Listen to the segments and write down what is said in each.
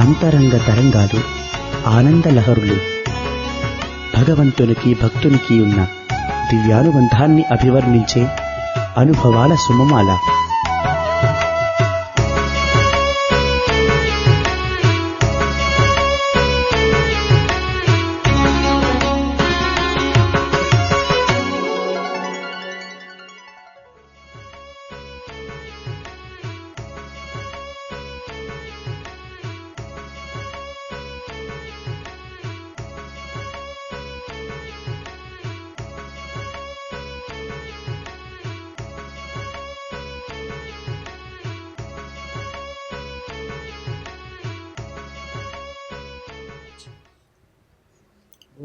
అంతరంగ తరంగాలు ఆనంద లహరులు. భగవంతునికి భక్తునికి ఉన్న దివ్యానుబంధాన్ని అభివర్ణించే అనుభవాల సుమమాల.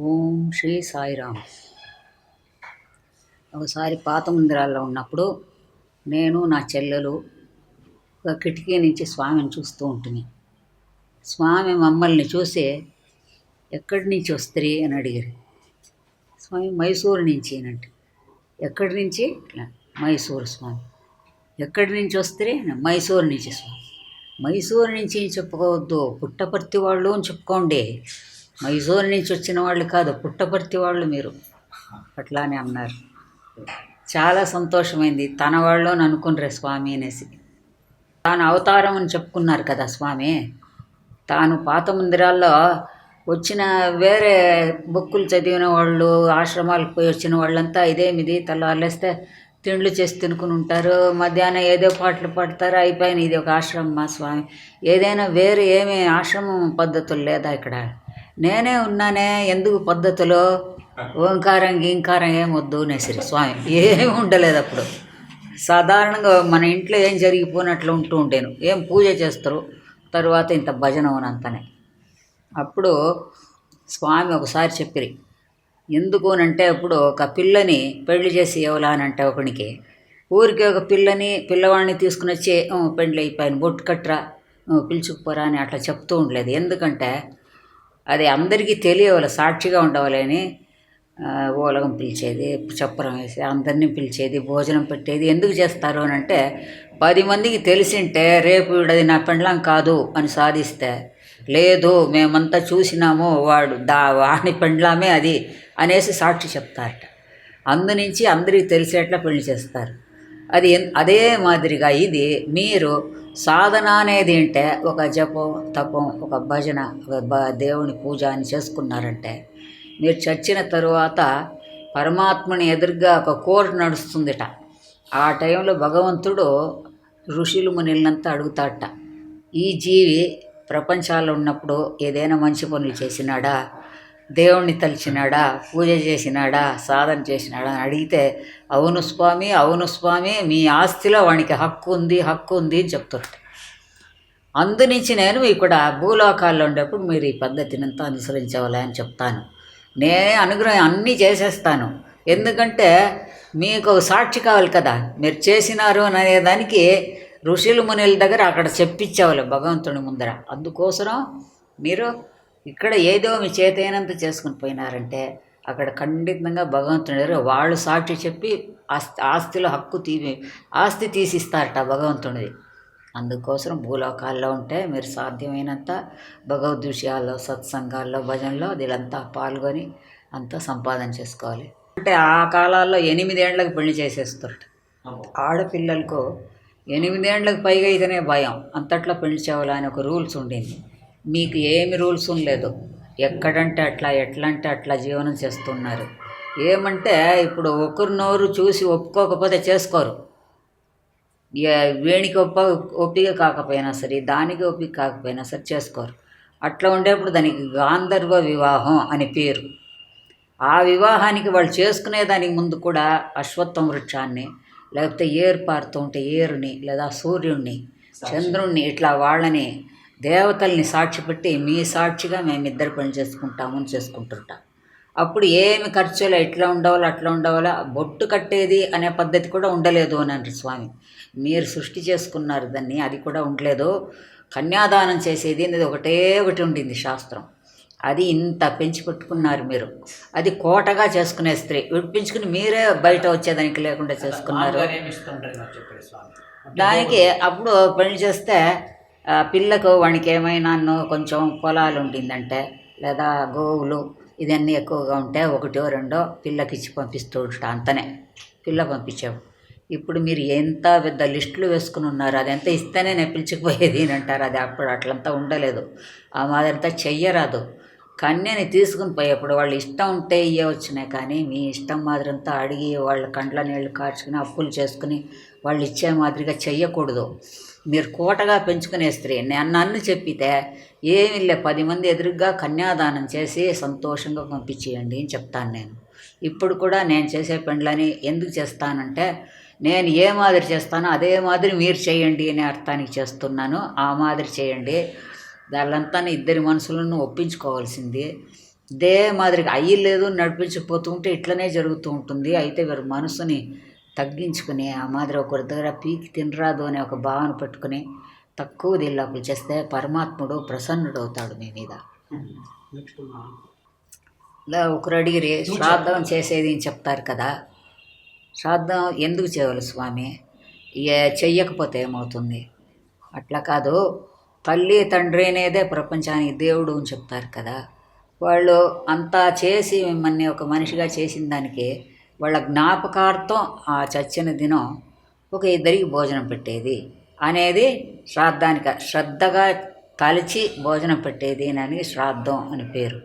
ఓం శ్రీ సాయిరామ్. ఒకసారి పాత మందిరాల్లో ఉన్నప్పుడు నేను నా చెల్లెలు ఒక కిటికీ నుంచి స్వామిని చూస్తూ ఉంటుంది స్వామి మమ్మల్ని చూసి ఎక్కడి నుంచి వస్తుంది అని అడిగారు. స్వామి మైసూరు నుంచి అనంటే ఎక్కడి నుంచి? ఇట్లా మైసూరు స్వామి. ఎక్కడి నుంచి వస్తే మైసూరు నుంచి స్వామి. మైసూరు నుంచి చెప్పుకోవద్దు పుట్టపర్తి వాళ్ళు అని చెప్పుకోండి. మైసూరు నుంచి వచ్చిన వాళ్ళు కాదు పుట్టపర్తి వాళ్ళు మీరు. అట్లానే అన్నారు. చాలా సంతోషమైంది. తన వాళ్ళు అని స్వామి అనేసి. తాను అవతారం అని చెప్పుకున్నారు కదా స్వామి. తాను పాత మందిరాల్లో వచ్చిన వేరే బుక్కులు చదివిన వాళ్ళు ఆశ్రమాలకు పోయి వచ్చిన వాళ్ళంతా ఇదేమిది? తెల్లవారులేస్తే తిండ్లు చేసి తినుకుని ఉంటారు. మధ్యాహ్నం ఏదో పాటలు పాడతారు. అయిపోయిన ఇది ఒక ఆశ్రమం మా స్వామి? ఏదైనా వేరే ఏమీ ఆశ్రమం పద్ధతులు లేదా ఇక్కడ? నేనే ఉన్నానే ఎందుకు పద్ధతిలో? ఓంకారం గీంకారం ఏం వద్దు నేసరి స్వామి. ఏమి ఉండలేదు అప్పుడు. సాధారణంగా మన ఇంట్లో ఏం జరిగిపోయినట్లు ఉంటూ ఉండేను. ఏం పూజ చేస్తారు? తర్వాత ఇంత భజన అవునంతనే అప్పుడు స్వామి ఒకసారి చెప్పిరి ఎందుకు అంటే అప్పుడు ఒక పిల్లని పెళ్ళి చేసి ఇవ్వాలనంటే ఒకనికి ఊరికి ఒక పిల్లని పిల్లవాడిని తీసుకుని వచ్చి "ఆ, పెండ్లి బొట్టు కట్టరా పిలుచుకుపోరా అని అట్లా చెప్తూ ఉండలేదు. ఎందుకంటే అది అందరికీ తెలియవాలి సాక్షిగా ఉండవాలని ఓలగం పిలిచేది చప్పరం వేసి అందరినీ పిలిచేది భోజనం పెట్టేది ఎందుకు చేస్తారు అని అంటే పది మందికి తెలిసింటే రేపు వీడది నా పెండ్లం కాదు అని సాధిస్తే లేదు మేమంతా చూసినాము వాడు దా వాడి పెండ్లామే అది అనేసి సాక్షి చెప్తారట. అందునుంచి అందరికీ తెలిసేట్లా పెళ్ళి చేస్తారు. అది ఎన్- అదే మాదిరిగా ఇది మీరు సాధన అనేది ఏంటంటే ఒక జపం తపం ఒక భజన ఒక దేవుని పూజ అని చేసుకున్నారంటే మీరు చచ్చిన తరువాత పరమాత్మని ఎదురుగా ఒక కోర్టు నడుస్తుందిట. ఆ టైంలో భగవంతుడు ఋషులు మునిలంతా అడుగుతాడట ఈ జీవి ప్రపంచాల్లో ఉన్నప్పుడు ఏదైనా మంచి పనులు చేసినాడా? దేవుణ్ణి తలిచినాడా? పూజ చేసినాడా? సాధన చేసినాడా? అని అడిగితే అవును స్వామి అవును స్వామి మీ ఆస్తిలో వానికి హక్కు ఉంది హక్కు ఉంది అని చెప్తుంట అందునుంచి నేను ఇక్కడ భూలోకాల్లో ఉండేప్పుడు మీరు ఈ పద్ధతిని అంతా అనుసరించవాలి అని చెప్తాను. నేనే అనుగ్రహం అన్నీ చేసేస్తాను. ఎందుకంటే మీకు సాక్షి కావాలి కదా. మీరు చేసినారు అనే దానికి ఋషులు మునుల దగ్గర అక్కడ చెప్పించేవాళ్ళు భగవంతుని ముందర. అందుకోసం మీరు ఇక్కడ ఏదో మీ చేతైనంత చేసుకుని పోయినారంటే అక్కడ ఖండితంగా భగవంతుడు వాళ్ళు సాక్షి చెప్పి ఆస్తి ఆస్తిలో హక్కు తీ ఆస్తి తీసిస్తారట భగవంతునిది. అందుకోసం భూలోకాల్లో ఉంటే మీరు సాధ్యమైనంత భగవద్ విషయాల్లో సత్సంగాల్లో భజనలో వీళ్ళంతా పాల్గొని అంతా సంపాదన చేసుకోవాలి. అంటే ఆ కాలాల్లో ఎనిమిదేండ్లకు పెళ్ళి చేసేస్తారట. ఆడపిల్లలకు ఎనిమిదేండ్లకు పైగా అయితేనే భయం. అంతట్లో పెళ్ళి చేయాలని ఒక రూల్స్ ఉండింది. మీకు ఏమి రూల్స్ లేదు ఎక్కడంటే అట్లా ఎట్లా అంటే అట్లా జీవనం చేస్తున్నారు. ఏమంటే ఇప్పుడు ఒకరినోరు చూసి ఒప్పుకోకపోతే చేసుకోరు. వీనికి ఒప్ప ఒప్పిక కాకపోయినా సరే దానికి ఒప్పిక కాకపోయినా సరే చేసుకోరు. అట్లా ఉండేప్పుడు దానికి గాంధర్వ వివాహం అని పేరు. ఆ వివాహానికి వాళ్ళు చేసుకునే దానికి ముందు కూడా అశ్వత్థం వృక్షాన్ని లేకపోతే ఏరు పారుతూ ఉంటే ఏరుని లేదా సూర్యుడిని చంద్రుణ్ణి ఇట్లా వాళ్ళని దేవతల్ని సాక్షి పెట్టి మీ సాక్షిగా మేమిద్దరు పని చేసుకుంటాము అని చేసుకుంటుంటాం. అప్పుడు ఏమి ఖర్చులు ఎట్లా ఉండవాలో అట్లా ఉండవాలో బొట్టు కట్టేది అనే పద్ధతి కూడా ఉండలేదు అని అంటారు స్వామి. మీరు సృష్టి చేసుకున్నారు దాన్ని అది కూడా ఉండలేదు. కన్యాదానం చేసేది అనేది ఒకటే ఒకటి ఉండింది శాస్త్రం. అది ఇంత పెంచి పెట్టుకున్నారు మీరు. అది కోటగా చేసుకునే స్త్రీ విడిపించుకుని మీరే బయట వచ్చేదానికి లేకుండా చేసుకున్నారు. దానికి అప్పుడు పెళ్ళి చేస్తే పిల్లకు వానికి ఏమైనా కొంచెం పొలాలు ఉండిందంటే లేదా గోవులు ఇదన్నీ ఎక్కువగా ఉంటే ఒకటో రెండో పిల్లకి ఇచ్చి పంపిస్తూ ఉంటా అంతనే. పిల్ల పంపించావు. ఇప్పుడు మీరు ఎంత పెద్ద లిస్టులు వేసుకుని ఉన్నారు అదంతా ఇస్తేనే నేను పిలిచిపోయేది అని అంటారు. అది అప్పుడు అట్లంతా ఉండలేదు. ఆ మాదిరంతా చెయ్యరాదు. కన్యని తీసుకుని పోయేప్పుడు వాళ్ళు ఇష్టం ఉంటే ఇవ్వచ్చునే కానీ మీ ఇష్టం మాదిరంతా అడిగి వాళ్ళ కండ్ల నీళ్ళు కార్చుకుని అప్పులు చేసుకుని వాళ్ళు ఇచ్చే మాదిరిగా చెయ్యకూడదు. మీరు కోటగా పెంచుకునే స్త్రీ నేను నన్ను చెప్పితే ఏమి లే పది మంది ఎదురుగా కన్యాదానం చేసి సంతోషంగా పంపించేయండి అని చెప్తాను నేను. ఇప్పుడు కూడా నేను చేసే పెండ్లని ఎందుకు చేస్తానంటే నేను ఏ మాదిరి చేస్తానో అదే మాదిరి మీరు చేయండి అనే అర్థానికి చేస్తున్నాను. ఆ మాదిరి చేయండి. దాళ్ళంతా ఇద్దరి మనసులను ఒప్పించుకోవాల్సింది. ఇదే మాదిరిగా అయ్యి లేదు నడిపించకపోతూ ఉంటే ఇట్లనే జరుగుతూ ఉంటుంది. అయితే వీరు మనసుని తగ్గించుకుని ఆ మాదిరి ఒకరి దగ్గర పీకి తినరాదు అనే ఒక భావన పెట్టుకుని తక్కువ దిల్లాపులు చేస్తే పరమాత్ముడు ప్రసన్నుడు అవుతాడు మీ మీద. ఇలా ఒకరు అడిగిరి శ్రాద్ధం చేసేది అని చెప్తారు కదా. శ్రాద్ధం ఎందుకు చేయాలి స్వామి? చెయ్యకపోతే ఏమవుతుంది? అట్లా కాదు. తల్లి తండ్రి అనేదే ప్రపంచానికి దేవుడు అని చెప్తారు కదా. వాళ్ళు అంతా చేసి మిమ్మల్ని ఒక మనిషిగా చేసిన దానికి వాళ్ళ జ్ఞాపకార్థం ఆ చచ్చిన దినం ఒక ఇద్దరికి భోజనం పెట్టేది. అనేది శ్రాద్ధానికి శ్రద్ధగా తలిచి భోజనం పెట్టేది అని శ్రాద్ధం అని పేరు.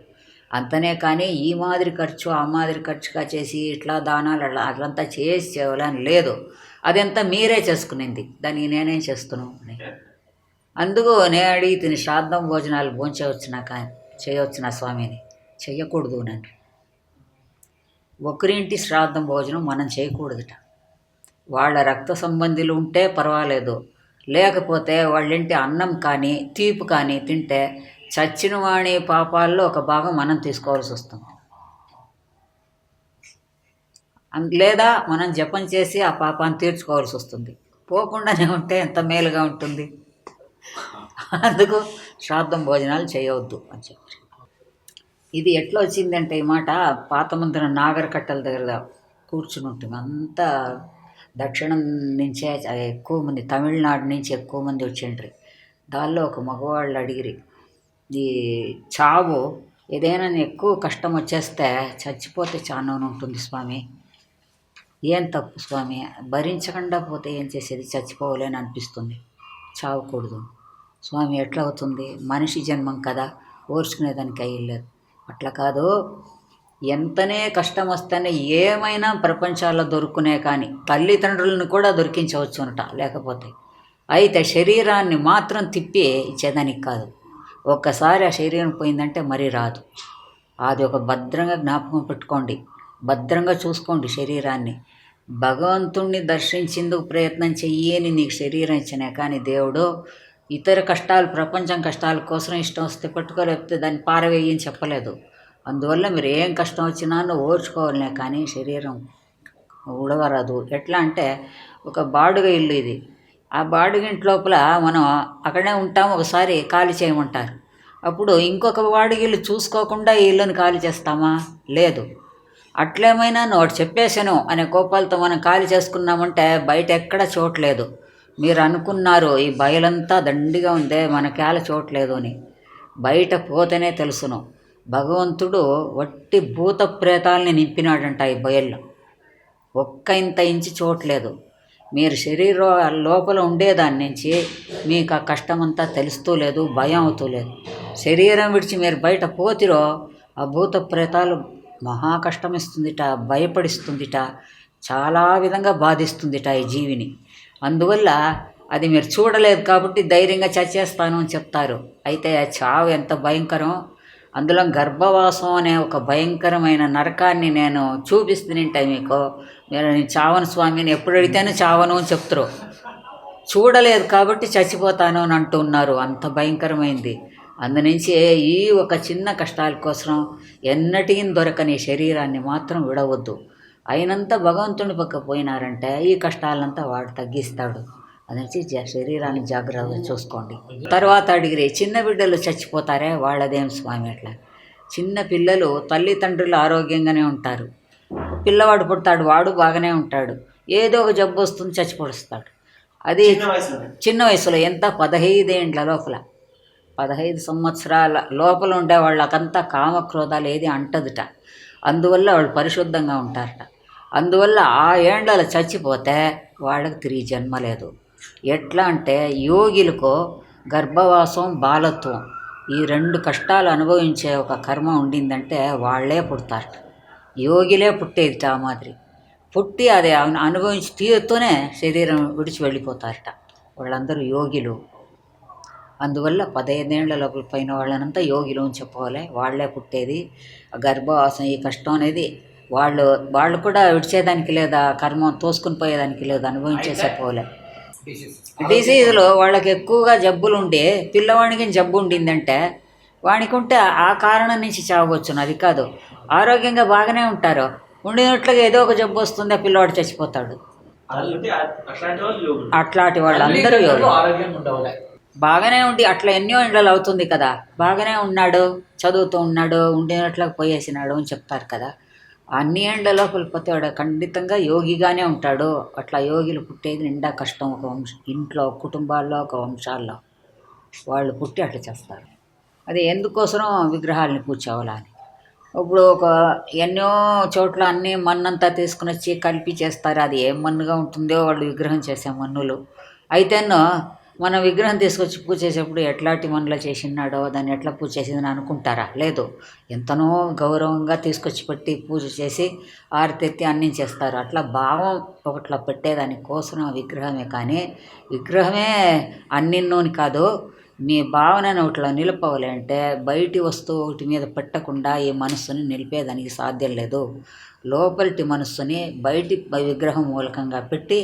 అంతనే కానీ ఈ మాదిరి ఖర్చు ఆ మాదిరి ఖర్చుగా చేసి ఇట్లా దానాలు అట్లా అట్లంతా చేసి చేయాలని లేదు. అదంతా మీరే చేసుకునింది. దాన్ని నేనేం చేస్తున్నాను అని. అందుకు నేను అడిగి తిని శ్రాద్ధం భోజనాలు భోంచవచ్చునా కానీ చేయవచ్చునా స్వామిని? చెయ్యకూడదు నన్ను. ఒకరింటి శ్రాద్ధం భోజనం మనం చేయకూడదుట. వాళ్ళ రక్త సంబంధులు ఉంటే పర్వాలేదు. లేకపోతే వాళ్ళింటి అన్నం కానీ తీపి కానీ తింటే చచ్చిన వాణి పాపాల్లో ఒక భాగం మనం తీసుకోవాల్సి వస్తుంది. అం- లేదా మనం జపం చేసి ఆ పాపాన్ని తీర్చుకోవాల్సి వస్తుంది. పోకుండానే ఉంటే ఎంత మేలుగా ఉంటుంది. అందుకు శ్రాద్ధం భోజనాలు చేయవద్దు అని చెప్పారు. ఇది ఎట్లా వచ్చిందంటే ఈ మాట పాత ముందున నాగరకట్టల దగ్గర కూర్చుని ఉంటుంది. అంతా దక్షిణం నుంచే ఎక్కువ మంది తమిళనాడు నుంచి ఎక్కువ మంది వచ్చిండ్రి దానిలో ఒక మగవాళ్ళు అడిగిరి ఈ చావు ఏదైనా ఎక్కువ కష్టం వచ్చేస్తే చచ్చిపోతే చాలా ఉంటుంది స్వామి. ఏం తప్పు స్వామి? భరించకుండా పోతే ఏం చేసేది? చచ్చిపోవాలని అనిపిస్తుంది. చావకూడదు స్వామి ఎట్లా అవుతుంది? మనిషి జన్మం కదా ఓర్చుకునేదానికి అయ్యలేదు అట్లా కాదు. ఎంతనే కష్టం వస్తేనే ఏమైనా ప్రపంచాల్లో దొరుకునే కానీ తల్లిదండ్రులను కూడా దొరికించవచ్చునట లేకపోతే. అయితే శరీరాన్ని మాత్రం తిప్పి ఇచ్చేదానికి కాదు. ఒక్కసారి ఆ శరీరం పోయిందంటే మరీ రాదు. అది ఒక భద్రంగా జ్ఞాపకం పెట్టుకోండి. భద్రంగా చూసుకోండి శరీరాన్ని. భగవంతుణ్ణి దర్శించేందుకు ప్రయత్నం చెయ్యని నీకు శరీరం ఇచ్చినా కానీ దేవుడు ఇతర కష్టాలు ప్రపంచం కష్టాల కోసం ఇష్టం వస్తే పట్టుకోలేకపోతే దాన్ని పారవేయని చెప్పలేదు. అందువల్ల మీరు ఏం కష్టం వచ్చినా ఓర్చుకోవాలనే కానీ శరీరం ఉడవరాదు ఎట్లా అంటే ఒక బాడుగ ఇల్లు ఇది. ఆ బాడుగ ఇంటి లోపల మనం అక్కడే ఉంటాం ఒకసారి ఖాళీ చేయమంటారు. అప్పుడు ఇంకొక బాడుగ ఇల్లు చూసుకోకుండా ఈ ఇల్లుని ఖాళీ చేస్తామా? లేదు. అట్లేమైనా నోటి చెప్పేశాను అనే కోపాలతో మనం ఖాళీ చేసుకున్నామంటే బయట ఎక్కడ చోట్లేదు మీరు అనుకున్నారు ఈ బయలంతా దండిగా ఉందే మనకేళ చూడలేదు అని. బయట పోతేనే తెలుసును. భగవంతుడు వట్టి భూత ప్రేతాలని నింపినాడంట ఈ బయల్లో. ఒక్క ఇంత ఇంచి చూడలేదు మీరు శరీరం లోపల ఉండేదాని నుంచి మీకు ఆ కష్టమంతా తెలుస్తూ లేదు భయం అవుతూ లేదు. శరీరం విడిచి మీరు బయట పోతిరో ఆ భూత ప్రేతాలు మహా కష్టమిస్తుందిట భయపడిస్తుందిట చాలా విధంగా బాధిస్తుందిట ఈ జీవిని. అందువల్ల అది మీరు చూడలేదు కాబట్టి ధైర్యంగా చచ్చేస్తాను అని చెప్తారు. అయితే ఆ చావు ఎంత భయంకరం? అందులో గర్భవాసం అనే ఒక భయంకరమైన నరకాన్ని నేను చూపిస్తుంటే మీకు మీరు నేను చావను స్వామిని ఎప్పుడు అడిగితేనే చావను అని చెప్తారు. చూడలేదు కాబట్టి చచ్చిపోతాను అని అంటున్నారు. అంత భయంకరమైంది. అందునుంచి ఈ ఒక చిన్న కష్టాల కోసం ఎన్నటికీ దొరకని శరీరాన్ని మాత్రం విడవద్దు. అయినంత భగవంతుని పక్క పోయినారంటే ఈ కష్టాలంతా వాడు తగ్గిస్తాడు అదని జ- శరీరాన్ని జాగ్రత్తగా చూసుకోండి. తర్వాత అడిగిరి చిన్న బిడ్డలు చచ్చిపోతారే? వాళ్ళదేం స్వామి అట్లా? చిన్న పిల్లలు తల్లిదండ్రులు ఆరోగ్యంగానే ఉంటారు. పిల్లవాడు పుడతాడు వాడు బాగానే ఉంటాడు. ఏదో ఒక జబ్బు వస్తుంది చచ్చిపడుస్తాడు. అది చిన్న వయసులో. చిన్న వయసులో ఎంత? పదహైదేండ్ల లోపల. పదహైదు సంవత్సరాల లోపల ఉండే వాళ్ళకంతా కామక్రోధాలు ఏది అంటదుట. అందువల్ల వాళ్ళు పరిశుద్ధంగా ఉంటారట. అందువల్ల ఆ ఏండ్లలో చచ్చిపోతే వాళ్ళకి తిరిగి జన్మ లేదు ఎట్లా అంటే యోగిలకు గర్భవాసం బాలత్వం ఈ రెండు కష్టాలు అనుభవించే ఒక కర్మ ఉండిందంటే వాళ్ళే పుడతారు యోగిలే పుట్టేదిట ఆ మాదిరి. పుట్టి అది అనుభవించి తీరుతూనే శరీరం విడిచి వెళ్ళిపోతారట వాళ్ళందరూ యోగిలు. అందువల్ల పదహైదేళ్ళ లోపల పైన వాళ్ళనంతా యోగిలు అని చెప్పుకోవాలి వాళ్ళే పుట్టేది. గర్భవాసం ఈ కష్టం అనేది వాళ్ళు వాళ్ళు కూడా విడిచేదానికి లేదా కర్మ తోసుకుని పోయేదానికి లేదు అనుభవించేసే పోలే. డిసీజులు వాళ్ళకి ఎక్కువగా జబ్బులు ఉండి పిల్లవాడికి జబ్బు ఉండిందంటే వానికి ఉంటే ఆ కారణం నుంచి చావచ్చును అది కాదు. ఆరోగ్యంగా బాగానే ఉంటారు. ఉండినట్లుగా ఏదో ఒక జబ్బు వస్తుంది ఆ పిల్లవాడు చచ్చిపోతాడు. అట్లాంటి వాళ్ళు ఉండవాలి. బాగానే ఉండి అట్లా ఎన్నో ఇండ్లలో అవుతుంది కదా. బాగానే ఉన్నాడు చదువుతూ ఉన్నాడు ఉండినట్లుగా పోయేసినాడు అని చెప్తారు కదా. అన్ని ఎండలో వెళ్ళిపోతే వాడు ఖండితంగా యోగిగానే ఉంటాడు. అట్లా యోగిలు పుట్టేది నిండా కష్టం ఒక వంశ ఇంట్లో కుటుంబాల్లో ఒక వంశాల్లో. వాళ్ళు పుట్టి అట్లా చేస్తారు. అది ఎందుకోసం విగ్రహాలని పూడ్చేవాలని ఇప్పుడు ఒక ఎన్నో చోట్ల అన్ని మన్నంతా తీసుకుని వచ్చి కలిపి చేస్తారు. అది ఏం మన్నుగా ఉంటుందో వాళ్ళు విగ్రహం చేసే మన్నులు. అయితేనో మన విగ్రహం తీసుకొచ్చి పూజ చేసేప్పుడు ఎట్లాంటి మనలో చేసినాడో దాన్ని ఎట్లా పూజ చేసిందని అనుకుంటారా? లేదు. ఎంతనో గౌరవంగా తీసుకొచ్చి పెట్టి పూజ చేసి ఆరతెత్తి అందించేస్తారు. అట్లా భావం ఒకట్లా పెట్టేదాని కోసం ఆ విగ్రహమే. కానీ విగ్రహమే అన్నిన్నోని కాదు మీ భావనను ఒకటిలో నిలపవాలి అంటే బయటి వస్తువు ఒకటి మీద పెట్టకుండా ఈ మనస్సుని నిలిపేదానికి సాధ్యం లేదు. లోపలిటి మనస్సుని బయటి విగ్రహం మూలకంగా పెట్టి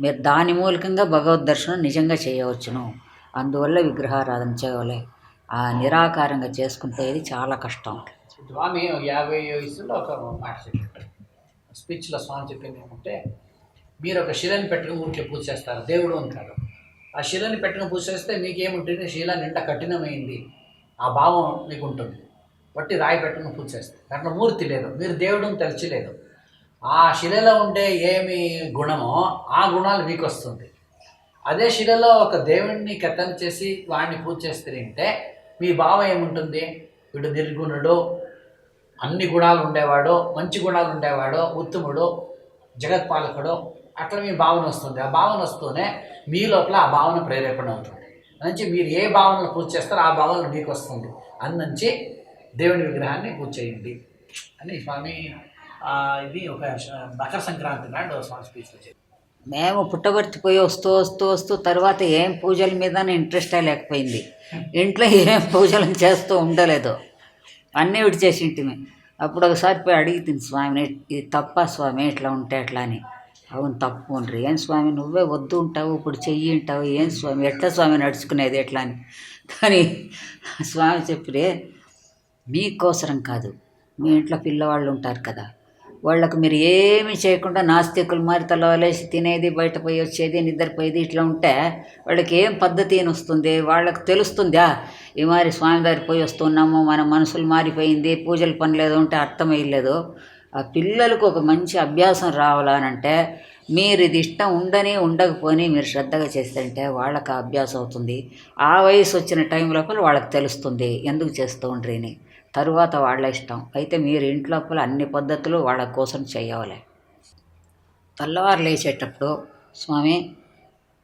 మీరు దాని మూలకంగా భగవద్ దర్శనం నిజంగా చేయవచ్చును. అందువల్ల విగ్రహారాధన చేయాలి ఆ నిరాకారంగా చేసుకుంటే ఇది చాలా కష్టం. స్వామి యాభై వయసులో ఒక మాట చెప్పారు స్పీచ్లో స్వామి చెప్పింది ఏమంటే మీరు ఒక శిలని పెట్టుకుని ఊరికే పూజ చేస్తారు దేవుడు అంటారు ఆ శిలని పెట్టుకుని పూజ చేస్తే మీకేముంటుంది? శిల నిండా కఠినమైంది. ఆ భావం మీకు ఉంటుంది బట్టి రాయి పెట్టుకుని పూజ చేస్తారు. దాంట్లో మూర్తి లేదు. మీరు దేవుడు తెలిసి లేదు. ఆ శిలలో ఉండే ఏమి గుణమో ఆ గుణాలు మీకు వస్తుంది అదే శిలలో ఒక దేవుణ్ణి కెత్తన చేసి వాడిని పూజ చేస్తే మీ భావం ఏముంటుంది? వీడు నిర్గుణుడు అన్ని గుణాలు ఉండేవాడు మంచి గుణాలు ఉండేవాడు ఉత్తముడు జగత్పాలకుడు అట్లా మీ భావన వస్తుంది. ఆ భావన వస్తూనే మీ లోపల ఆ భావన ప్రేరేపణ అవుతుంది. నుంచి మీరు ఏ భావనలు పూజ చేస్తారో ఆ భావన మీకు వస్తుంది అందుంచి దేవుని విగ్రహాన్ని పూజ చేయండి అని స్వామి ఇది ఒక మకర సంక్రాంతి నాడు స్వామి స్పీచ్ మేము పుట్టబర్తి పోయి వస్తూ వస్తూ వస్తూ తర్వాత ఏం పూజల మీద ఇంట్రెస్టే లేకపోయింది. ఇంట్లో ఏం పూజలు చేస్తూ ఉండలేదు. అన్నీ విడిచేసి ఇంటిమి అప్పుడు ఒకసారి పోయి అడిగి స్వామిని ఇది తప్ప స్వామి? ఇట్లా ఉంటే ఎట్లా అని? అవును తప్పు ఉండరు ఏం స్వామి? నువ్వే వద్దు ఉంటావు ఇప్పుడు చెయ్యి ఉంటావు. ఏం స్వామి? ఎట్లా స్వామి నడుచుకునేది ఎట్లా అని? కానీ స్వామి చెప్పిరే మీకోసరం కాదు. మీ ఇంట్లో పిల్లవాళ్ళు ఉంటారు కదా. వాళ్ళకు మీరు ఏమి చేయకుండా నాస్తికులు మరి తలవలేసి తినేది బయట పోయి వచ్చేది నిద్రపోయేది ఇట్లా ఉంటే వాళ్ళకి ఏం పద్ధతి అని వస్తుంది? వాళ్ళకి తెలుస్తుందా? ఈ మరి స్వామివారి పోయి వస్తున్నాము మన మనసులు మారిపోయింది పూజలు పని లేదు. అర్థమయ్యలేదు ఆ పిల్లలకు ఒక మంచి అభ్యాసం రావాలనంటే మీరు ఇది ఇష్టం ఉండని ఉండకపోని మీరు శ్రద్ధగా చేస్తుంటే వాళ్ళకి అభ్యాసం అవుతుంది. ఆ వయసు వచ్చిన టైం లోపల వాళ్ళకి తెలుస్తుంది. ఎందుకు చేస్తూ ఉండ్రీని తరువాత వాళ్ళ ఇష్టం. అయితే మీరు ఇంట్లోపల అన్ని పద్ధతులు వాళ్ళ కోసం చేయాలి తెల్లవారు లేచేటప్పుడు స్వామి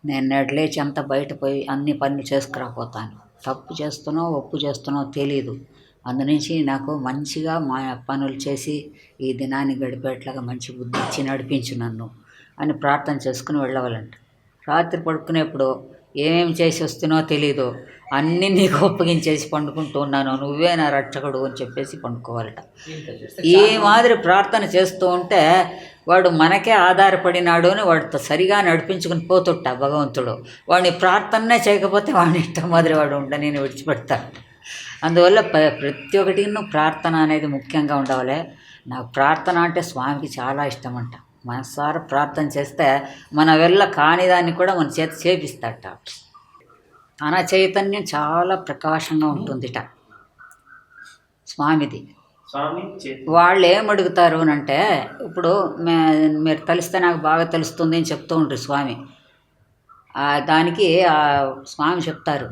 నేను నేడు లేచి అంతా బయట పోయి అన్ని పనులు చేసుకురాపోతాను తప్పు చేస్తున్నావు ఒప్పు చేస్తున్నావు తెలియదు అందునుంచి నాకు మంచిగా మా పనులు చేసి ఈ దినాన్ని గడిపేట్లాగా మంచి బుద్ధి ఇచ్చి నడిపించు నన్ను అని ప్రార్థన చేసుకుని వెళ్ళవాలంట. రాత్రి పడుకునేప్పుడు ఏమేమి చేసి వస్తున్నావో తెలీదు. అన్నీ నీకు ఒప్పగించేసి పండుకుంటూ ఉన్నాను. నువ్వే నా రక్షకుడు అని చెప్పేసి పండుకోవాలట. ఈ మాదిరి ప్రార్థన చేస్తూ ఉంటే వాడు మనకే ఆధారపడినాడు అని వాడితో సరిగా నడిపించుకుని పోతుంట భగవంతుడు. వాడిని ప్రార్థననే చేయకపోతే వాడిని ఇష్టం మాదిరి వాడు ఉండ నేను విడిచిపెడతాను. అందువల్ల ప- ప్రతి ఒక్కటి ప్రార్థన అనేది ముఖ్యంగా ఉండవాలి. నాకు ప్రార్థన అంటే స్వామికి చాలా ఇష్టం అంట మనసారా ప్రార్థన చేస్తే మన వెళ్ళ కాని దాన్ని కూడా మన చేత చేపిస్తాట. తన చైతన్యం చాలా ప్రకాశంగా ఉంటుందిట. స్వామిది. వాళ్ళు ఏం అడుగుతారు అని అంటే ఇప్పుడు మే మీరు తెలిస్తే నాకు బాగా తెలుస్తుంది అని చెప్తూ ఉంటారు స్వామి. దానికి స్వామి చెప్తారు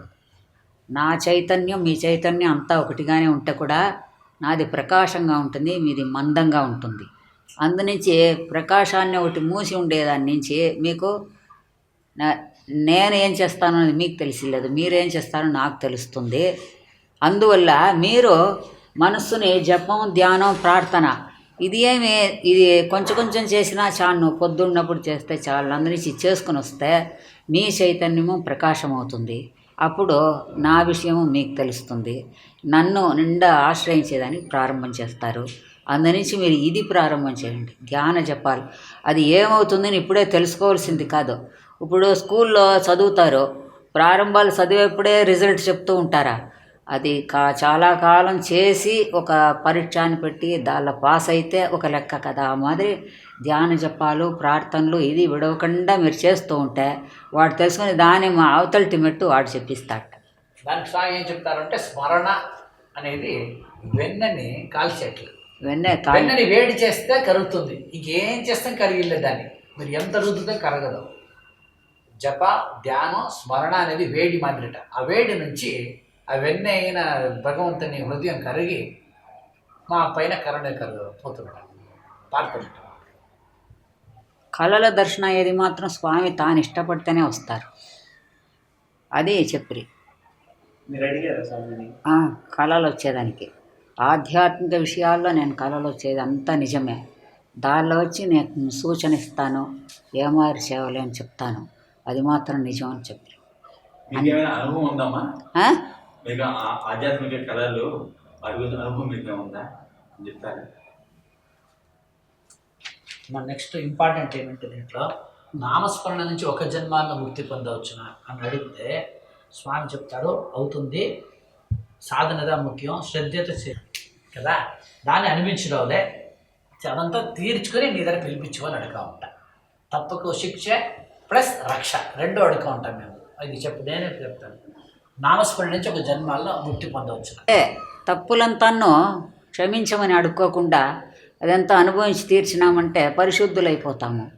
నా చైతన్యం మీ చైతన్యం అంతా ఒకటిగానే ఉంటే కూడా నాది ప్రకాశంగా ఉంటుంది మీది మందంగా ఉంటుంది. అందునుంచి ప్రకాశాన్ని ఒకటి మూసి ఉండేదాని నుంచి మీకు నా- నేను ఏం చేస్తానో అది మీకు తెలిసిలేదు మీరేం చేస్తారో నాకు తెలుస్తుంది. అందువల్ల మీరు మనస్సుని జపం ధ్యానం ప్రార్థన ఇది ఏమి ఇది కొంచెం కొంచెం చేసినా చాలు పొద్దున్నప్పుడు చేస్తే చాలు అందరించి చేసుకుని వస్తే మీ చైతన్యము ప్రకాశం అవుతుంది అప్పుడు నా విషయము మీకు తెలుస్తుంది. నన్ను నిండా ఆశ్రయించేదానికి ప్రారంభం చేస్తారు. అందునుంచి మీరు ఇది ప్రారంభం చేయండి. ధ్యాన జపాలు. అది ఏమవుతుందని ఇప్పుడే తెలుసుకోవాల్సింది కాదు. ఇప్పుడు స్కూల్లో చదువుతారు. ప్రారంభాలు చదివేప్పుడే రిజల్ట్ చెప్తూ ఉంటారా? అది కా చాలా కాలం చేసి ఒక పరీక్షని పెట్టి దానిలో పాస్ అయితే ఒక లెక్క కదా. ఆ మాదిరి ధ్యాన జపాలు ప్రార్థనలు ఇది విడవకుండా మీరు చేస్తూ ఉంటే వాడు తెలుసుకుని దాని మా అవతలటి మెట్టు వాడు చెప్పిస్తాడు. దానికి స్వామి ఏం చెప్తారంటే స్మరణ అనేది వెన్నని కాల్చేట్లు. ఇవన్నీ కా వెన్నని వేడి చేస్తే కరుగుతుంది. ఇంకేం చేస్తే కరిగిల్లే దాన్ని. మీరు ఎంత రుద్దితే కరగదు. జప ధ్యానం స్మరణ అనేది వేడి మాదిరిట. ఆ వేడి నుంచి ఆ వెన్న అయిన భగవంతుని హృదయం కరిగి మా పైన కరుణ పోతున్నాడు పాడుతున్నాడు కళల దర్శనం అయ్యేది మాత్రం స్వామి తాను ఇష్టపడితేనే వస్తారు. అది చెప్పిరి. మీరు అడిగారా స్వామిని? ఆ, కళలు వచ్చేదానికి. ఆధ్యాత్మిక విషయాల్లో నేను కళలు వచ్చేది అంతా నిజమే. దానిలో వచ్చి నేను సూచన ఇస్తాను ఏమారి సేవలే అని చెప్తాను. అది మాత్రం నిజం అని చెప్పి మీకు ఏమైనా అనుభవం ఉందమ్మా? ఆ? మీకు ఆ- ఆధ్యాత్మిక కళలు మన నెక్స్ట్ ఇంపార్టెంట్ ఏమిటి దీంట్లో నామస్మరణ నుంచి ఒక జన్మాన్న ముక్తి పొందవచ్చున అని అడిగితే స్వామి చెప్తారు అవుతుంది. సాధనగా ముఖ్యం శ్రద్ధతో చే కదా? దాన్ని అనిపించడంలే. అదంతా తీర్చుకొని నీ దగ్గర పిలిపించుకొని అడుగుతా ఉంటా. తప్పకు శిక్ష ప్లస్ రక్ష. రెండో అడుగు ఉంటాం మేము. అది చెప్పు నేనే చెప్తాను. నామస్మరణ నుంచి ఒక జన్మాల్లో ముక్తి పొందవచ్చు. ఏ తప్పులంతాను క్షమించమని అడుక్కోకుండా అదంతా అనుభవించి తీర్చినామంటే పరిశుద్ధులైపోతాము.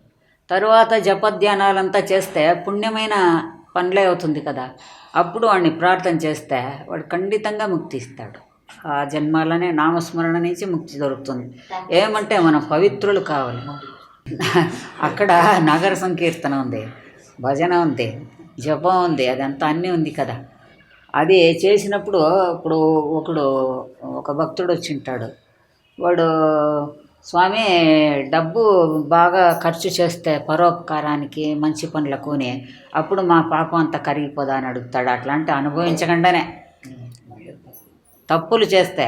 తరువాత జపధ్యానాలంతా చేస్తే పుణ్యమైన పనులే అవుతుంది కదా. అప్పుడు వాడిని ప్రార్థన చేస్తే వాడు ఖండితంగా ముక్తి ఇస్తాడు. ఆ జన్మాలనే నామస్మరణ నుంచి ముక్తి దొరుకుతుంది. ఏమంటే మనం పవిత్రులు కావాలి. అక్కడ నగర సంకీర్తన ఉంది భజన ఉంది జపం ఉంది అదంతా అన్నీ ఉంది కదా. అది చేసినప్పుడు ఇప్పుడు ఒకడు ఒక భక్తుడు వచ్చి ఉంటాడు. వాడు స్వామి డబ్బు బాగా ఖర్చు చేస్తే పరోపకారానికి మంచి పనులకుని అప్పుడు మా పాపం అంతా కరిగిపోదా అని అడుగుతాడు. అట్లాంటి అనుభవించకుండానే తప్పులు చేస్తే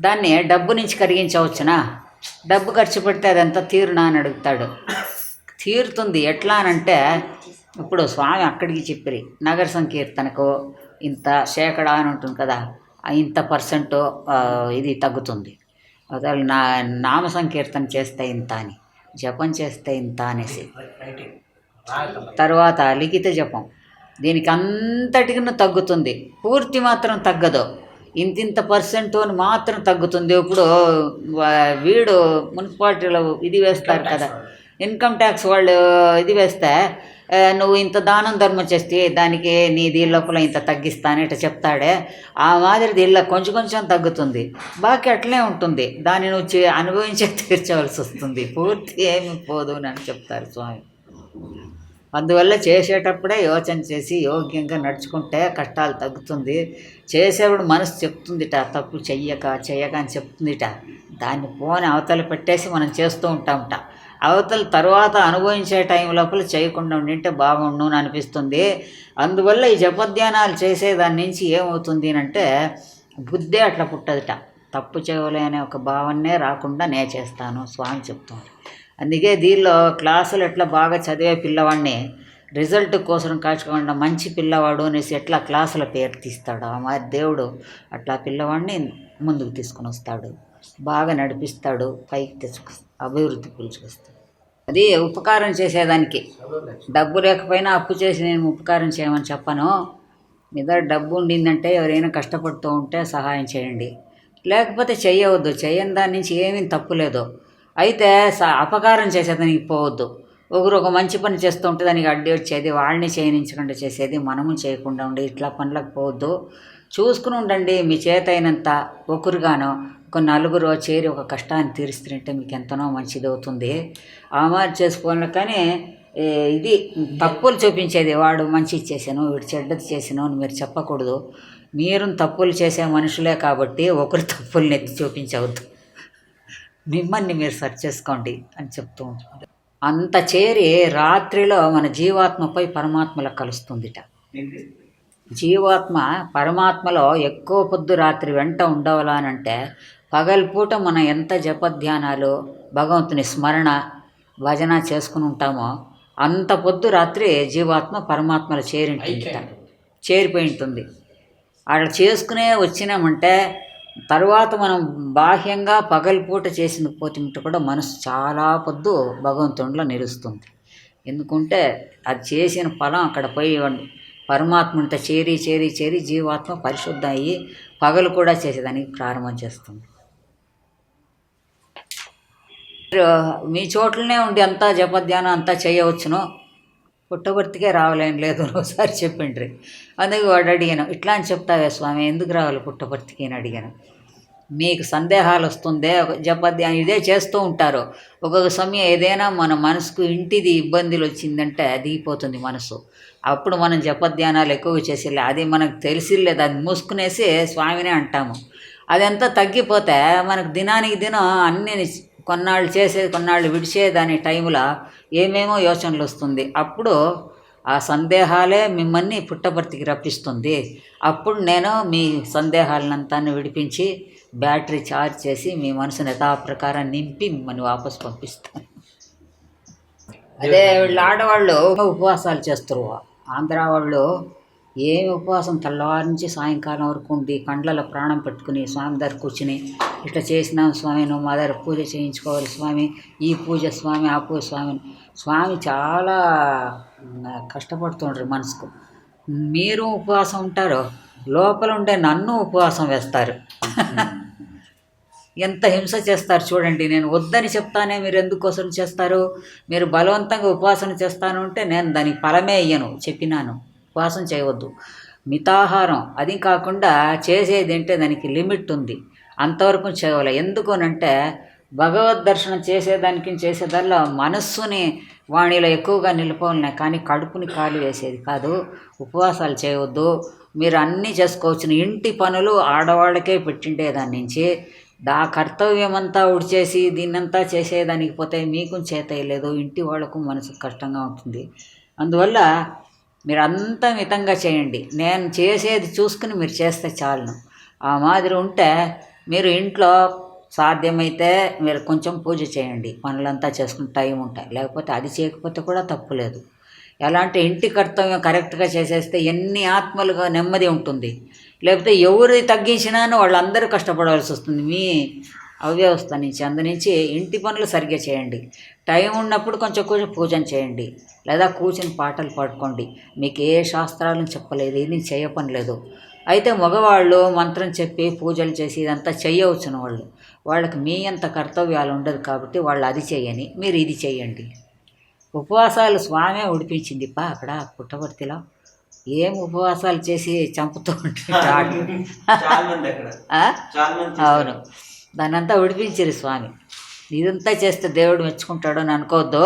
దాన్ని డబ్బు నుంచి కరిగించవచ్చునా? డబ్బు ఖర్చు పెడితే అదంతా తీరునా అని అడుగుతాడు. తీరుతుంది ఎట్లా అనంటే ఇప్పుడు స్వామి అక్కడికి చెప్పిరి నగర సంకీర్తనకు ఇంత శేకడా అని ఉంటుంది కదా ఇంత పర్సెంట్ ఇది తగ్గుతుంది. అసలు నా నామ సంకీర్తన చేస్తే ఇంత అని జపం చేస్తే ఇంత అనేసి. తర్వాత లిఖిత జపం దీనికి అంతటికి తగ్గుతుంది. పూర్తి మాత్రం తగ్గదు. ఇంతింత పర్సెంట్ అని మాత్రం తగ్గుతుంది. ఇప్పుడు వీడు మున్సిపాలిటీలో ఇది వేస్తారు కదా. ఇన్కమ్ ట్యాక్స్ వాళ్ళు ఇది వేస్తే నువ్వు ఇంత దానం ధర్మం చేస్తే దానికి నీ దీని లోపల ఇంత తగ్గిస్తాను ఇట్లా చెప్తాడే. ఆ మాదిరి దీనిలో కొంచెం కొంచెం తగ్గుతుంది. బాకీ అట్లే ఉంటుంది. దాన్ని నువ్వు అనుభవించే తీర్చవలసి వస్తుంది. పూర్తి ఏమి పోదు అని చెప్తారు స్వామి. అందువల్ల చేసేటప్పుడే యోచన చేసి యోగ్యంగా నడుచుకుంటే కష్టాలు తగ్గుతుంది. చేసేవాడు మనసు చెప్తుందిట తప్పు చెయ్యక చెయ్యక అని చెప్తుందిట. దాన్ని పోని అవతల పెట్టేసి మనం చేస్తూ ఉంటామట అవతల తర్వాత అనుభవించే టైం లోపల చేయకుండా ఉండింటే బాగుండు అని అనిపిస్తుంది. అందువల్ల ఈ జపధ్యానాలు చేసేదాని నుంచి ఏమవుతుంది అంటే బుద్ధే అట్లా పుట్టదుట. తప్పు చేయలే అనే ఒక భావనే రాకుండా నే చేస్తాను. స్వామి చెప్తున్నాడు అందుకే దీనిలో క్లాసులు ఎట్లా బాగా చదివే పిల్లవాడిని రిజల్ట్ కోసం కాచుకోకుండా మంచి పిల్లవాడు అనేసి ఎట్లా క్లాసుల పేరు తీస్తాడు ఆ దేవుడు అట్లా పిల్లవాడిని ముందుకు తీసుకుని వస్తాడు. బాగా నడిపిస్తాడు పైకి తెచ్చుకు అభివృద్ధి పిలుచుకొస్తాడు. అది ఉపకారం చేసేదానికి. డబ్బు లేకపోయినా అప్పు చేసి నేను ఉపకారం చేయమని చెప్పను. మీ దగ్గర డబ్బు ఉండిందంటే ఎవరైనా కష్టపడుతూ ఉంటే సహాయం చేయండి. లేకపోతే చేయవద్దు చేయని దాని నుంచి ఏమీ తప్పు లేదు అయితే స అపకారం చేసేదానికి పోవద్దు. ఒకరు ఒక మంచి పని చేస్తూ ఉంటే దానికి అడ్డు వచ్చేది వాళ్ళని చేయనించకుండా చేసేది మనము చేయకుండా ఉండి ఇట్లా పనులకు పోవద్దు. చూసుకుని ఉండండి మీ చేత అయినంత ఒకరుగానో ఒక నలుగురు చేరి ఒక కష్టాన్ని తీరుస్తుంటే మీకు ఎంతనో మంచిది అవుతుంది. ఆ చేసుకోవాలి కానీ ఇది తప్పులు చూపించేది. వాడు మంచి చేశాను వీడు చెడ్డది చేశాను అని మీరు చెప్పకూడదు. మీరు తప్పులు చేసే మనుషులే కాబట్టి ఒకరు తప్పుల్ని ఎత్తి చూపించవద్దు. మిమ్మల్ని మీరు సర్చ్ చేసుకోండి అని చెప్తూ ఉంటారు అంత చేరి రాత్రిలో మన జీవాత్మపై పరమాత్మలో కలుస్తుందిట. జీవాత్మ పరమాత్మలో ఎక్కువ పొద్దు రాత్రి వెంట ఉండవాలనంటే పగల్పూట మనం ఎంత జపధ్యానాలు భగవంతుని స్మరణ భజన చేసుకుని ఉంటామో అంత పొద్దు రాత్రి జీవాత్మ పరమాత్మలో చేరింటుందిట. చేరిపోయి ఉంటుంది. అక్కడ చేసుకునే వచ్చినామంటే తర్వాత మనం బాహ్యంగా పగలుపూట చేసిన పోతిమిట కూడా మనసు చాలా పొద్దు భగవంతుడిలో నిలుస్తుంది. ఎందుకంటే అది చేసిన ఫలం అక్కడ పోయి పరమాత్మతో చేరి చేరి చేరి జీవాత్మ పరిశుద్ధ అయ్యి పగలు కూడా చేసేదానికి ప్రారంభం చేస్తుంది. మీ చోట్లనే ఉండి అంతా జపధ్యానం అంతా చేయవచ్చును. పుట్టబర్తికే రావాలేం లేదు ఒకసారి చెప్పిండ్రి అందుకే వాడు అడిగాను ఇట్లా అని చెప్తావే స్వామి ఎందుకు రావాలి పుట్టబర్తికి అని అడిగాను. మీకు సందేహాలు వస్తుందే ఒక జపధ్యానం ఇదే చేస్తూ ఉంటారు. ఒక్కొక్క సమయం ఏదైనా మన మనసుకు ఇంటిది ఇబ్బందులు వచ్చిందంటే దిగిపోతుంది మనసు. అప్పుడు మనం జపధ్యానాలు ఎక్కువ చేసేలే అది మనకు తెలిసిలేదు అది మూసుకునేసి స్వామినే అంటాము. అదంతా తగ్గిపోతే మనకు దినానికి దినం అన్ని కొన్నాళ్ళు చేసేది కొన్నాళ్ళు విడిచేదాని టైంలో ఏమేమో యోచనలు వస్తుంది అప్పుడు ఆ సందేహాలే మిమ్మల్ని పుట్టపర్తికి రప్పిస్తుంది. అప్పుడు నేను మీ సందేహాలనంతా విడిపించి బ్యాటరీ ఛార్జ్ చేసి మీ మనసుని యథాప్రకారం నింపి మిమ్మల్ని వాపస్ పంపిస్తాం. అదే వీళ్ళు ఆడవాళ్ళు ఉపవాసాలు చేస్తారు. ఆంధ్ర వాళ్ళు ఏమి ఉపవాసం తెల్లవారి నుంచి సాయంకాలం వరకు ఉండి కండ్లలో ప్రాణం పెట్టుకుని స్వామి దగ్గర కూర్చుని ఇట్లా చేసినాం స్వామి నువ్వు మా దగ్గర పూజ చేయించుకోవాలి స్వామి ఈ పూజ స్వామి ఆ పూజ స్వామి స్వామి చాలా కష్టపడుతుండ్రు మనసుకు. మీరు ఉపవాసం ఉంటారు లోపల ఉండే నన్ను ఉపవాసం వేస్తారు. ఎంత హింస చేస్తారు చూడండి. నేను వద్దని చెప్తానే మీరు ఎందుకోసం చేస్తారు? మీరు బలవంతంగా ఉపవాసం చేస్తాను అంటే నేను దానికి ఫలమే అయ్యను చెప్పినాను. ఉపవాసం చేయవద్దు. మితాహారం అది కాకుండా చేసేది అంటే దానికి లిమిట్ ఉంది. అంతవరకు చేయాలి ఎందుకునంటే భగవద్ దర్శనం చేసేదానికి చేసేదల్లా మనస్సుని వాణిలో ఎక్కువగా నిలిపోలనే కానీ కడుపుని ఖాళీ వేసేది కాదు. ఉపవాసాలు చేయవద్దు. మీరు అన్నీ చేసుకోవచ్చు. ఇంటి పనులు ఆడవాళ్ళకే పెట్టిండే దాని నుంచి. దా కర్తవ్యం అంతా ఉడిచేసి దీన్నంతా చేసేదానికి పోతే మీకు చేతయ్యలేదు ఇంటి వాళ్ళకు మనసు కష్టంగా ఉంటుంది. అందువల్ల మీరు అంతా మితంగా చేయండి. నేను చేసేది చూసుకుని మీరు చేస్తే చాలును. ఆ మాదిరి ఉంటే మీరు ఇంట్లో సాధ్యమైతే మీరు కొంచెం పూజ చేయండి. పనులంతా చేసుకుని టైం ఉంటాయి. లేకపోతే అది చేయకపోతే కూడా తప్పులేదు ఎలా అంటే ఇంటి కర్తవ్యం కరెక్ట్గా చేసేస్తే ఎన్ని ఆత్మలుగా నెమ్మది ఉంటుంది. లేకపోతే ఎవరు తగ్గించినాను వాళ్ళందరూ కష్టపడవలసి వస్తుంది. మీ అవ్యవస్థ నుంచి అందు నుంచి ఇంటి పనులు సరిగ్గా చేయండి. టైం ఉన్నప్పుడు కొంచెం కొంచెం పూజన చేయండి. లేదా కూర్చుని పాటలు పాడుకోండి. మీకు ఏ శాస్త్రాలను చెప్పలేదు ఏది చేయపనలేదు. అయితే మగవాళ్ళు మంత్రం చెప్పి పూజలు చేసి ఇదంతా చేయవచ్చును వాళ్ళు. వాళ్ళకి మీ అంత కర్తవ్యాలు ఉండదు కాబట్టి వాళ్ళు అది చేయని మీరు ఇది చేయండి. ఉపవాసాలు స్వామే ఉడిపించింది. పా అక్కడ పుట్టవర్తిలో ఏం ఉపవాసాలు చేసి చంపుతూ ఉంటాడు అవును. దాన్ని అంతా విడిపించారు స్వామి. ఇదంతా చేస్తే దేవుడు మెచ్చుకుంటాడు అని అనుకోవద్దు.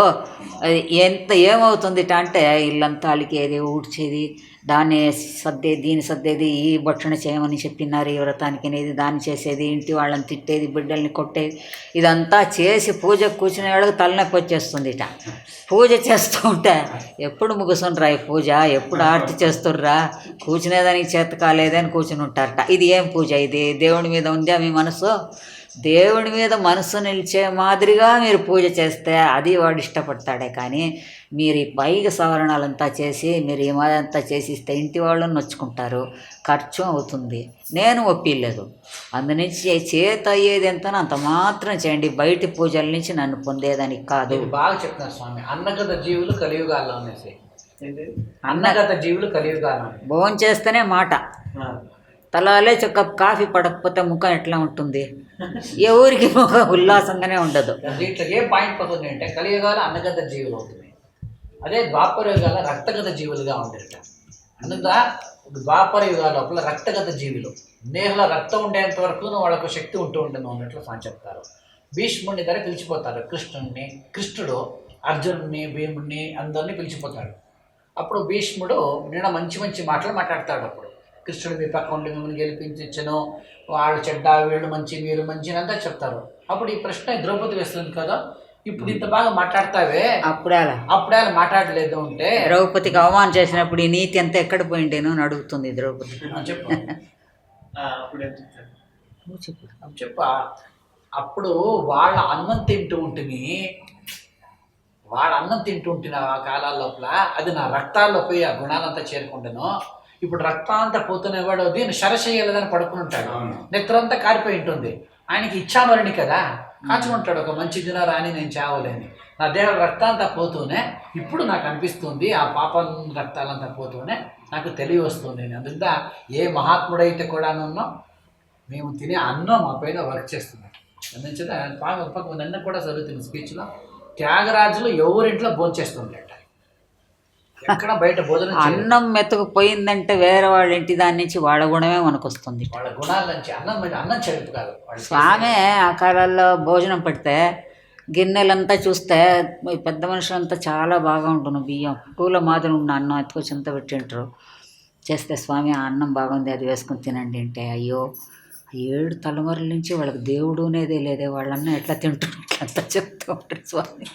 అది ఎంత ఏమవుతుంది అంటే ఇల్లంతా అలికేది ఊడ్చేది దాన్ని సర్దేది దీన్ని సర్దేది ఈ భక్షణ చేయమని చెప్పినారు ఈ వ్రతానికి. అనేది దాన్ని చేసేది ఇంటి వాళ్ళని తిట్టేది బిడ్డల్ని కొట్టేది. ఇదంతా చేసి పూజ కూర్చునే వాళ్ళకి తలనొప్పి వచ్చేస్తుంది ఇట పూజ చేస్తూ ఉంటే ఎప్పుడు ముగుసుండ్రా ఈ పూజ? ఎప్పుడు ఆర్తి చేస్తుర్రా? కూర్చునేదానికి చేత కాలేదని కూర్చుని ఉంటారట. ఇది ఏం పూజ ఇది? దేవుడి మీద ఉందా మీ మనసు? దేవుడి మీద మనసు నిలిచే మాదిరిగా మీరు పూజ చేస్తే అది వాడు ఇష్టపడతాడే కానీ మీరు ఈ పైగా సవరణాలంతా చేసి మీరు ఈ మాదంతా చేసి ఇస్తే ఇంటి వాళ్ళు నొచ్చుకుంటారు. ఖర్చు అవుతుంది. నేను ఒప్పిలేదు. అందునుంచి చేత అయ్యేది ఎంతనో అంత మాత్రం చేయండి. బయటి పూజల నుంచి నన్ను పొందేదానికి కాదు. బాగా చెప్తున్నారు స్వామి. అన్నగత జీవులు కలియుగాల్లో అనేసి? అన్నగత జీవులు కలియుగాల్లో. భోజనం చేస్తేనే మాట. తలాలే ఒక కాఫీ పడకపోతే ముఖం ఎట్లా ఉంటుంది? ఎవరికి ముఖం ఉల్లాసంగానే ఉండదు. దీంట్లో ఏ పాయింట్ పోతుంది అంటే కలియుగాలు అన్నగత జీవులు అవుతుంది అదే ద్వాపర యుగాల రక్తగత జీవులుగా ఉండేట. అందుగా ద్వాపర యుగాల లోపల రక్తగత జీవులు నేహలో రక్తం ఉండేంత వరకు వాళ్ళకు శక్తి ఉంటూ ఉంటుంది అన్నట్లు సాన్ చెప్తారు. భీష్ముడిని దగ్గర పిలిచిపోతారు. కృష్ణుడిని కృష్ణుడు అర్జునుడిని భీముడిని అందరినీ పిలిచిపోతాడు. అప్పుడు భీష్ముడు నిన్న మంచి మంచి మాటలు మాట్లాడతాడు అప్పుడు. కృష్ణుడు మీ పక్క ఉండి మిమ్మల్ని గెలిపించను వాళ్ళు చెడ్డ వీళ్ళు మంచి మీరు మంచి అని అంతా చెప్తారు. అప్పుడు ఈ ప్రశ్న ద్రౌపది వేస్తుంది కదా. ఇప్పుడు ఇంత బాగా మాట్లాడతావే. అప్పుడే? అలా అప్పుడే అలా మాట్లాడలేదు అంటే? ద్రౌపదికి అవమానం చేసినప్పుడు ఈ నీతి అంతా ఎక్కడ పోయింటేను అని అడుగుతుంది ద్రౌపది. చెప్పు. అప్పుడు చెప్పు. చెప్పు. వాళ్ళ అన్నం తింటూ ఉంటుంది వాళ్ళ అన్నం తింటూ ఉంటుంది ఆ కాలాల లోపల అది నా రక్తాల్లో పోయి ఆ గుణాలంతా చేరుకుంటాను ఇప్పుడు రక్తాంతా పోతున్న వాడు దీన్ని శరశయ్యలేదని పడుకుని ఉంటాడు. అవును. నెత్తరంతా కారిపోయి ఉంటుంది. ఆయనకి ఇచ్చామరణి కదా. కాచుకుంటాడు ఒక మంచి దిన రాని నేను చావలేని. నా దేహం రక్తాంతా పోతూనే ఇప్పుడు నాకు అనిపిస్తుంది ఆ పాపం రక్తాలంతా పోతూనే నాకు తెలివి వస్తుంది అందుకే ఏ మహాత్ముడైతే కూడా నన్ను మేము తినే అన్నం మా పైన వర్క్ చేస్తుంది. అందుచేత పాప పాపం నిన్న కూడా చదువుతుంది స్పీచ్లో త్యాగరాజులు ఎవరింట్లో భోంచేస్తుండేట? ఎక్కడ బయట భోజనం. అన్నం మెతుకు పోయిందంటే వేరే వాళ్ళ ఇంటి దాని నుంచి వాళ్ళ గుణమే మనకు వస్తుంది వాళ్ళ గుణాల నుంచి అన్నం అన్నం చెడుపు కాదు. వాళ్ళు స్వామి ఆ కాలాల్లో భోజనం పెడితే గిన్నెలంతా చూస్తే ఈ పెద్ద మనుషులంతా చాలా బాగా ఉంటున్న బియ్యం. పూల మాదిరి ఉన్న అన్నం ఎత్తుకొచ్చి అంతా పెట్టింటారు చేస్తే స్వామి ఆ అన్నం బాగుంది అది వేసుకొని తినండి అంటే అయ్యో ఏడు తలమరుల నుంచి వాళ్ళకి దేవుడు అనేదే లేదే వాళ్ళన్న ఎట్లా తింటారు అంతా చెప్తూ ఉంటారు స్వామి.